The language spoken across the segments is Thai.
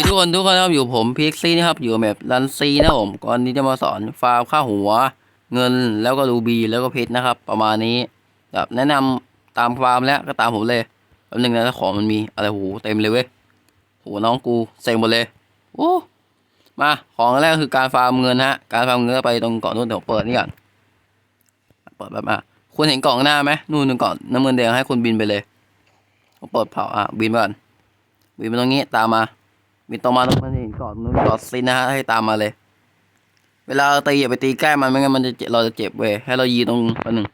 ยทุกคนทุกคนครับอยู่ผมพีคซี่นะครับอยู่แบบรันซีนะผมก่อนนี้จะมาสอนฟาร์มค่าหัว เงินแล้วก็รูบีแล้วก็เพชรนะครับ ประมาณนี้แบบแนะนำตามฟาร์มแล้วก็ตามผมเลยแป๊บนึงนะถ้าของมันมีอะไรโหเต็มเลยเว้ยโหน้องกูเซ็งหมดเลยโอ้มาของแรกคือการฟาร์มเงินฮะการฟาร์มเงินก็ไปตรงเกาะนู้นเดี๋ยวเปิดนี่ก่อนเปิดแบบอะคุณเห็นกล่องหน้าไหมนู่นนึงก่อนน้ำเงินแดงให้คุณบินไปเลยเปิดเผาอะบินไปก่อนบินไปตรงนี้ตามมา มีตรงมาตรงมานี่ก่อนนู้นก่อนซินะฮะให้ตามมาเลย เวลาตีอย่าไปตีใกล้มันไม่งั้นมันจะเราจะเจ็บเว้ยให้เรายืนตรงอันหนึ่ง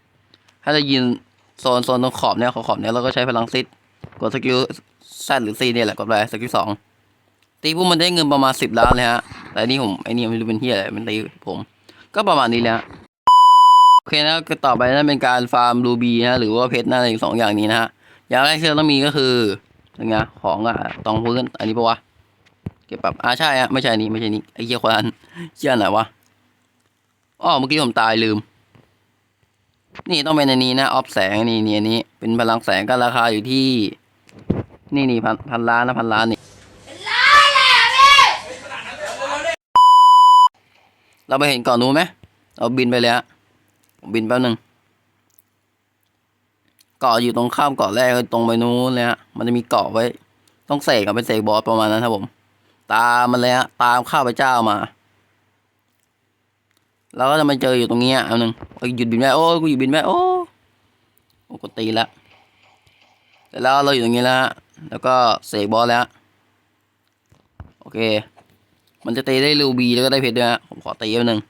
ให้เรายืนโซนโซนตรงขอบเนี้ยขอบขอบเนี้ยเราก็ใช้พลังซิดกดสกิลแซดหรือซีเนี่ยแหละกดไปสกิลสองตีปุ๊บมันได้เงินประมาณสิบล้านเลยฮะแต่นี่ผมไอ้นี่ไม่รู้เป็นเฮียอะไรมันตีผม ก็ประมาณนี้แหละโอเคนะก็ต่อไปนั่นเป็นการฟาร์มรูบีนะหรือว่าเพชรนั่นเองสองอย่างนี้นะฮะอย่างแรกที่เราต้องมีก็คือยังไงของอะตองพื้นอันนี้ปะวะ เก็บแบบอ่าใช่ฮะไม่ใช่นี้ไม่ใช่นี้ไอ้เหี้ยคนนั้นเหี้ยไหนวะอ๋อเมื่อกี้ผมตายลืม นี่ต้องเป็นอันนี้นะออฟแสงนี่นี่นี้ เป็นพลังแสงก็ราคาอยู่ที่ นี่นี่พันพันล้านนะพันล้านนี่เราไปเห็นเก่อนนู้นไหมเราบินไปเลยฮะบินแป๊บนึงเกาะอยู่ตรงข้ามเกาะแรกตรงไปนู้นเลยฮะมันจะมีเกาะไว้ ต้องเสกกับเป็นเสกบอสประมาณนั้นครับผม ตามมันเลยฮะตามข้าพเจ้ามา เราก็จะมาเจออยู่ตรงนี้อันหนึ่งเอ้ยหยุดบินได้โอ้กูหยุดบินได้โอ้โอ้กูตีแล้วเสร็จแล้วเราอยู่ตรงนี้แล้วแล้วก็เสกบอสแล้วโอเค มันจะตีได้รูบีแล้วก็ได้เพชรด้วยฮะผมขอตีแป๊บนึง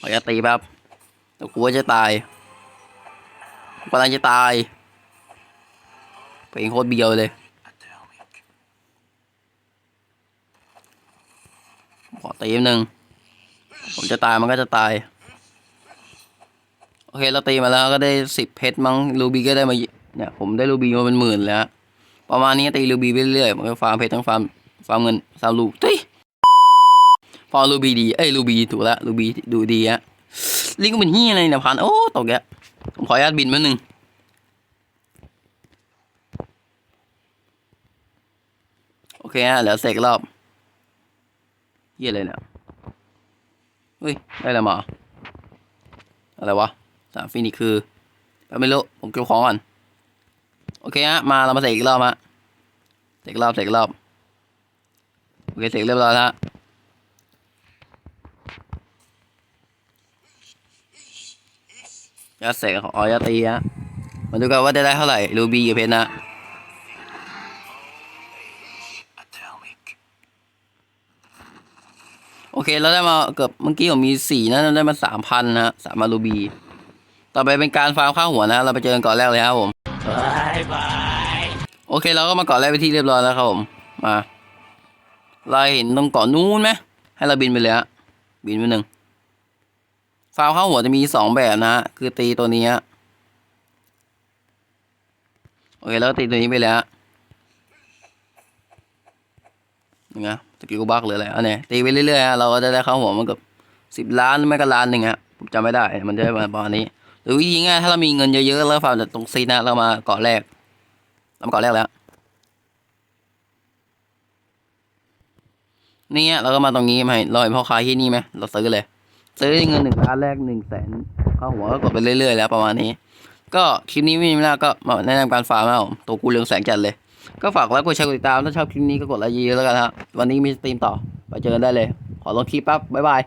ขอจะตีแป๊บแต่กูว่าจะตายกูกำลังจะตายเพลงโคตรเบียวเลย ขอตีมหนึ่งผมจะตายมันก็จะตาย โอเคเราตีมาแล้วก็ได้สิบเพชรมั้งรูบีก็ได้มาเนี่ยผมได้รูบีมาเป็นหมื่นแล้ว ประมาณนี้ตีรูบีไปเรื่อยๆมันก็ฟาร์มเพชรทั้งฟาร์มฟาร์มเงินฟาร์มลูกทุยฟาร์มรูบีดีเอ้ยรูบีถูกแล้วรูบีดูดีฮะลิงก็เป็นเฮียอะไรเนี่ยพันโอ้ตกแกผมขออนุญาตบินมาหนึ่งโอเคฮะเหลือเสกรอบ เยี่ยอะไรเนี่ยเฮ้ย ได้อะไรมา อะไรวะสามฟินิกคือไม่รู้ ผมเก็บของก่อน โอเคฮะ มาเรามาเสกอีกรอบฮะเสกรอบเสกรอบ โอเคเสกเรียบร้อยแล้วฮะยาเสกของออยาตีฮะมาดูกันว่าได้ได้เท่าไหร่ รูบี้กับเพชรนะ โอเคเราได้มาเกือบเมื่อกี้ผมมีสี่นะเราได้มาสามพันนะสามมารูบี ต่อไปเป็นการฟาร์มข้าวหัวนะ เราไปเจอกันก่อนแรกเลยครับผมโอเคเราก็มาเกาะแรกไปที่เรียบร้อยแล้วครับผมมาเราเห็นตรงเกาะนู้นไหมให้เราบินไปเลยฮะบินไปหนึ่งฟาร์มข้าวหัวจะมีสองแบบนะฮะคือตีตัวนี้ฮะโอเคแล้วก็ตีตัวนี้ไปเลยฮะยัง ไงสกิลบักหรืออะไรอันเนี้ตีไปเรื่อยๆเราก็จะได้ข้าวหัวมันเกือบสิบล้านไม่ก็ล้านหนึ่งฮะผมจำไม่ได้ มันจะประมาณนี้ หรือวิธีง่ายถ้าเรามีเงินเยอะๆแล้วฟาร์มจากตรงซีนะเรามาเกาะแรกเรามาเกาะแรกแล้ว นี่ฮะเราก็มาตรงนี้มาเราเห็นพ่อค้าที่นี่ไหมเราซื้อเลย ซื้อเงินหนึ่งล้านแรกหนึ่งแสนข้าวหัวก็กดไปเรื่อยๆแล้วประมาณนี้ ก็คลิปนี้ไม่มีมากก็มาแนะนำการฟาร์มแล้วตัวกูเรืองแสงจัดเลย ก็ฝากไลค์กดแชร์กดติดตามถ้าชอบคลิปนี้ก็กดไลค์เยอะแล้วกันฮะวันนี้มีสตรีมต่อไปเจอกันได้เลย ขอลงคลิปปั๊บบ๊ายบาย